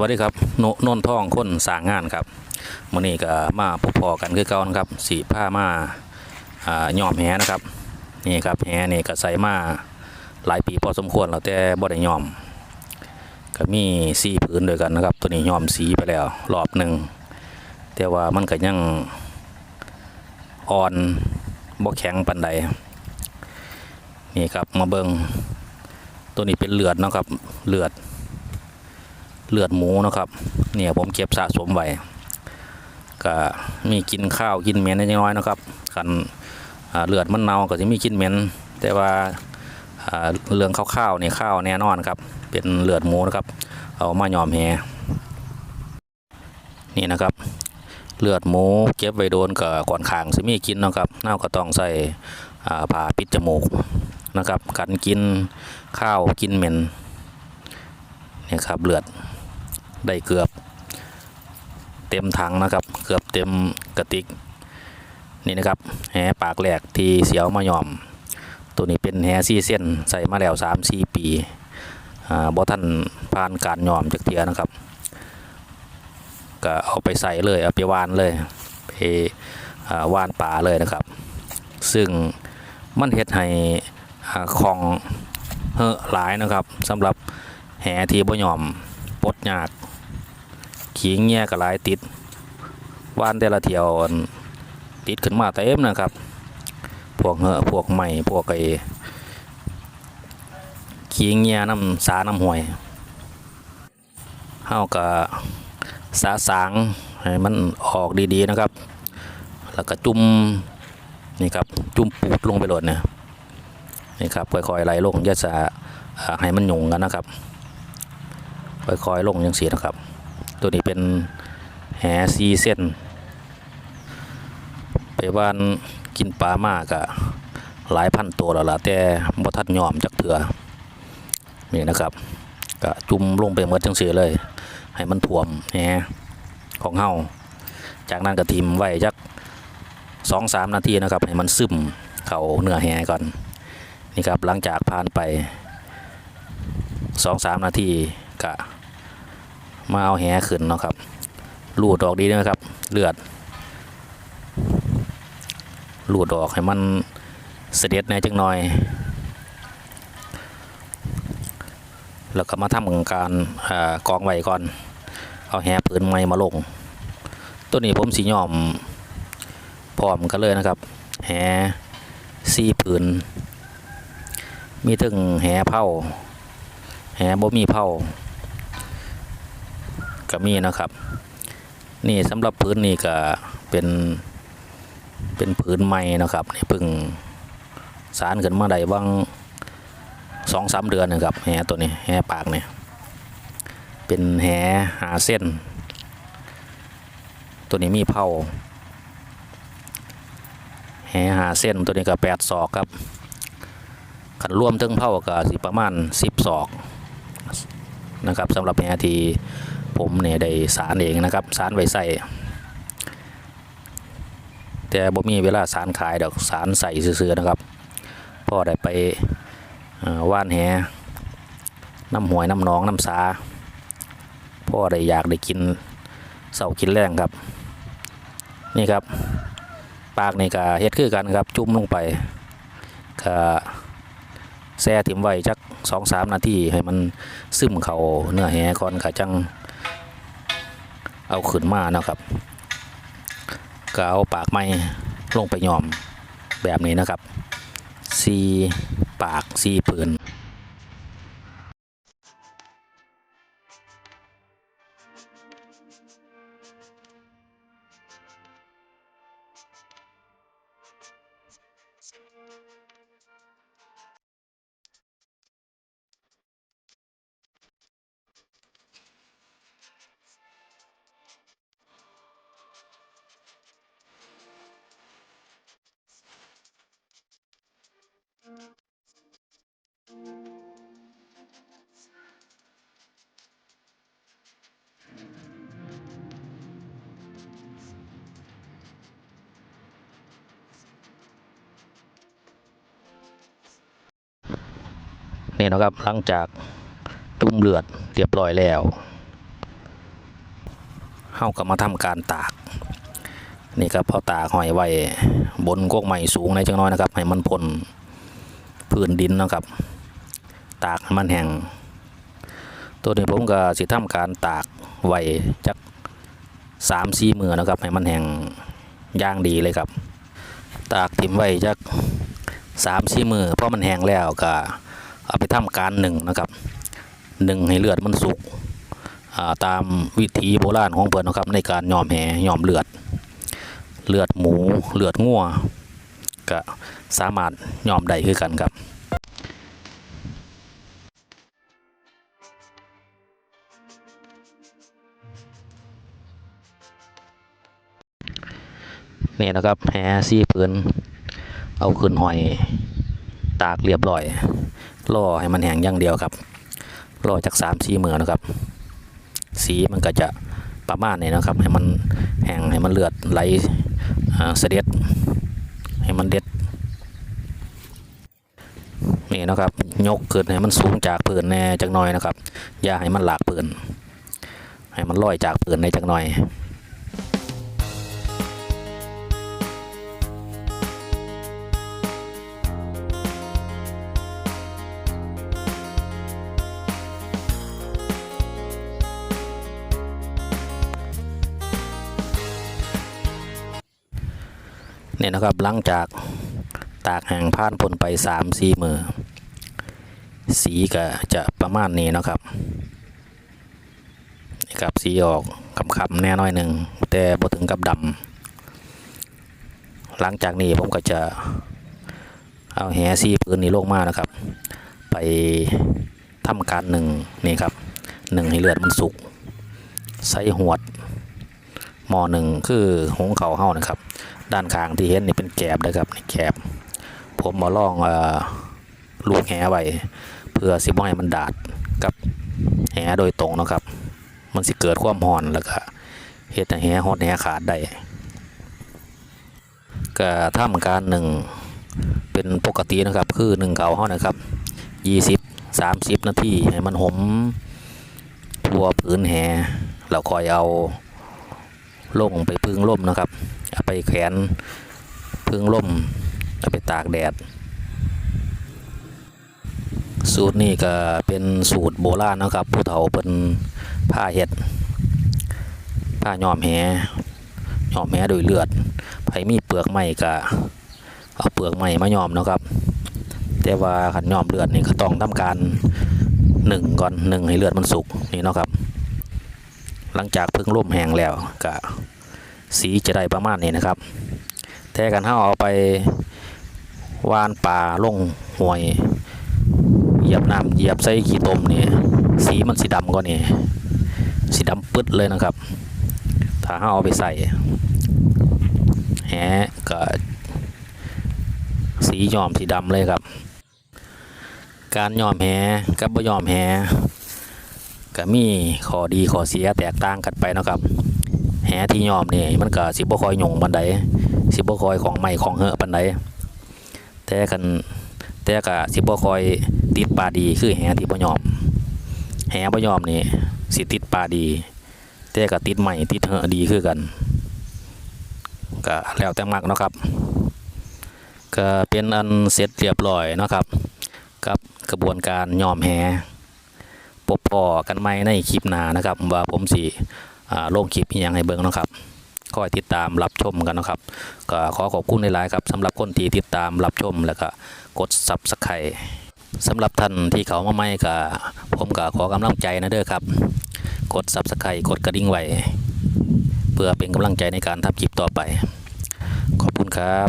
วัสดีครับโนโนนท่องคนสร้างงานครับมื้อนี้ก็มาพบพอกันคือเก่านะครับสีผ้ามาอ่าย้อมแหนะครับนี่ครับแหนี่ก็ใส่มาหลายปีพอสมควรแล้วแต่บ่ได้ย้อม ก็มีสีผืนด้วยกันนะครับ ตัวนี้ย้อมสีไปแล้วรอบหนึ่งแต่ว่ามันก็ยังอ่อนบ่แข็งปานใดนี่ครับมาเบิงตัวนี้เป็นเลือดนะครับเลือด เลือดหมูนะครับเนี่ยผมเก็บสะสมไว้ก็มีกินข้าวกินเหม็นน้อยๆนะครับคันเลือดมันเน่าก็จะมีกินเหม็นแต่ว่าเรื่องข้าวๆเนี่ยข้าวแน่นอนครับ เป็นเลือดหมูนะครับ เอามาหยอมแหนี่นะครับ เลือดหมูเก็บไว้โดนกับก่อนขางสิมีกินนะครับเน่าก็ต้องใส่อ่าผ้าปิดจมูกนะครับ กันกินข้าวกินเหม็นเนี่ยครับเลือด ได้เกือบ เต็มถังนะครับ เกือบเต็มกระติก นี่นะครับแหปากแหลกที่เสียวมายอม ตัวนี้เป็นแหซี่เส้นใส่มาแล้วสามสี่ปีอ่าบ่ท่านผ่านการหย่อมจากเทียนะครับก็เอาไปใส่เลยเอาไปวานเลยไปอ่าวานป่าเลยนะครับ ซึ่งมันเฮ็ดให้ของเฮอหลายนะครับสำหรับแหที่บ่ยอมปดยาก ขิงเงี้ยก็หลายติดว่านแต่ละเที่ยวติดขึ้นมาเต็มนะครับ พวกเหอะพวกใหม่พวกไอ้ขิงเงี้ยน้ำสาน้ำห่วยเฮาก็สาสางให้มันออกดีๆนะครับ แล้วก็จุ่มนี่ครับจุ่มปูดลงไปโหลดเนี่ยนี่ครับค่อยๆไหลลงยาสาอ่าให้มันหยุ่งกันนะครับค่อยๆลงยังสีนะครับ ตัวนี้เป็นแหซีเส้น ไปบ้านกินปลามากอะหลายพันตัวแล้วล่ะแต่บ่ทันยอมจักเถื่อนี่นะครับก็จุ่มลงไปหมดจังสีเลย ให้มันท่วมแหของเฮาจากนั้นก็ทิมไว้จักสองสามนาทีนะครับ ให้มันซึมเข้าเนื้อแหก่อนนี่ครับหลังจากผ่านไปสองสามนาทีก็ มาเอาแหขึ้นเนาะครับลูดออกดีนะครับ เลือดลูดออกให้มันเสด็จในจังหน่อย แล้วก็มาทำการอากองไว้ก่อน เอาแหปืนไม้มาลง ตัวนี้ผมสีย่อมพร้อมกันเลยนะครับ แหซีปืน มีถึงแหเผาแหบ่มีเผา ก็มีนะครับ นี่สำหรับพื้นนี่ก็เป็นเป็นพื้นใหม่นะครับนี่พิ่งสารขึ้นมาได้บ้างสองสามเดือนนะครับแหตัวนี้แหปากเนี่ยเป็นแหหาเส้น ตัวนี้มีเผาแหหาเส้นตัวนี้ก็แปดศอกครับขันร่วมถึงเผาก็สิประมาณสิบศอกนะครับสำหรับแหที่ ผมเนี่ยได้สารเองนะครับสารไว้ใส่แต่บ่มีเวลาสารขายดอกสารใส่ซื่อๆนะครับพ่อได้ไปว่านแหน้ำหวยน้ำหนองน้ำสาพ่อได้อยากได้กินเสากินแรงครับ นี่ครับ ปากในก็เฮ็ดคือกันครับ จุ่มลงไปก็แช่ถิ่มไว้จักสองสามนาทีให้มันซึมเข้าเนื้อแหก่อนค่ะจัง เอาขึ้นมานะครับก็เอาปากไม้ลงไปยอมแบบนี้นะครับซีปากซีปืน นี่นะครับหลังจากจุ่มเลือดเรียบร้อยแล้วเฮาก็มาทำการตาก นี่ครับพอตากหอยไว้บนกกใหม่สูงในอยจังน้อยนะครับให้มันพ้นพื้นดินนะครับ ตากมันแห้งตัวนี้ผมก็สิทำการตากไว้จักสามสี่มือนะครับให้มันแห้งย่างดีเลยครับ ตากทิมไว้จักสามสี่มือเพราะมันแห้งแล้วก็ เอาไปทำการหนึ่งนะครับหนึ่งให้เลือดมันสุกาตามวิธีโบราณของเพิ่นนะครับ ในการยอมแหยอมเลือด เลือดหมูเลือดงัวก็สามารถยอมได้คือกันครับนี่นะครับแหซี่พื้นเอาขึ้นหอยตากเรียบร้อย ล่อให้มันแห้งอย่างเดียวครับล่อจากสามสีมือนะครับ สีมันก็จะประมาณนี้นะครับ ให้มันแห้งให้มันเลือดไหลเสด็จ ให้มันเด็ดนี่นะครับ ยกขึ้นให้มันสูงจากพื้นแน่จักหน่อยนะครับ อย่าให้มันหลากพื้นให้มันลอยจากพื้นในจักหน่อย เนี่ยนะครับหลังจากตากแห้งผ่านพ้นไปสามสี่มือ สีก็จะประมาณนี้นะครับนี่ครับสีออกคำๆแน่น้อยหนึ่งแต่พอถึงกับดำหลังจากนี้ผมก็จะเอาแหซีปืนนี้ลงมานะครับ ไปทำการหนึ่งนี่ครับหนึ่งให้เลือดมันสุกใส่หวด หม้อหนึ่งคือหงเขาเฮานะครับ ด้านข้างที่เห็นนี่เป็นแกบนะครับนี่แกบ ผมมาลองอลูกแหไว้เพื่อสิบ่ให้มันดาดกับแหโดยตรงนะครับ มันสิเกิดความห่อนแล้วก็เฮ็ดให้แหฮอดแหขาดได้ก็ทำการหนึ่งเป็นปกตินะครับ คือหนึ่งเขาเฮานะครับยี่สิบสามสิบนาทีให้มันหอมทั่วพื้นแหเราคอยเอา ลงไปพึ่งล่มนะครับเอาไปแขวนพึ่งล่มเอาไปตากแดด สูตรนี้ก็เป็นสูตรโบราณนะครับ ผู้เฒ่าเป็นผ้าเห็ด ผ้าย้อมแหย้อมแหโดยเลือดไผมีเปลือกไม้ก็เอาเปลือกไม้มาย้อมนะครับ แต่ว่าขันย้อมเลือดนี่ก็ต้องทำการหนึ่งก่อนหนึ่งให้เลือดมันสุกนี่เนาะครับ หลังจากพึ่งร่มแห้งแล้วก็สีจะได้ประมาณนี้นะครับ แท้กันเฮาเอาไปวานป่าลงห่วยเหยียบน้ำเหยียบใส่ขี้ตมนี่สีมันสีดำก็นี่สีดำปึ๊ดเลยนะครับ ถ้าเฮาเอาไปใส่แหก็สีย้อมสีดำเลยครับ การย้อมแหกับบ่ย้อมแห ก็มีข้อดีข้อเสียแตกต่างกันไปนะครับแหที่ยอมนี่มันก็สิบ่คอยหยงบันไดสิบ่คอยของใหม่ของเหอะปันไดแต่กันแต่ก็สิบ่คอยติดปลาดีคือแหที่บ่ยอมแหบ่ยอมนี่สิติดปลาดี แต่ก็ติดใหม่ติดเหอะดีคือกันก็แล้วแต่มักนะครับก็เป็นอันเสร็จเรียบร้อยนะครับ กับกระบวนการยอมแห พบพอกันไหมในคลิปหน้านะครับ ว่าผมสิอ่าลงคลิปอหยังให้เบิ่งนะครับคอยติดตามรับชมกันนะครับก็ขอขอบคุณหลายๆครับสำหรับคนที่ติดตามรับชมแล้วก็กด Subscribe สำหรับท่านที่เขามาใหม่ก็ผมก็ขอกำลังใจนะเด้อครับ กด Subscribe กดกระดิ่งไว้เพื่อเป็นกำลังใจในการทำคลิปต่อไป ขอบคุณครับ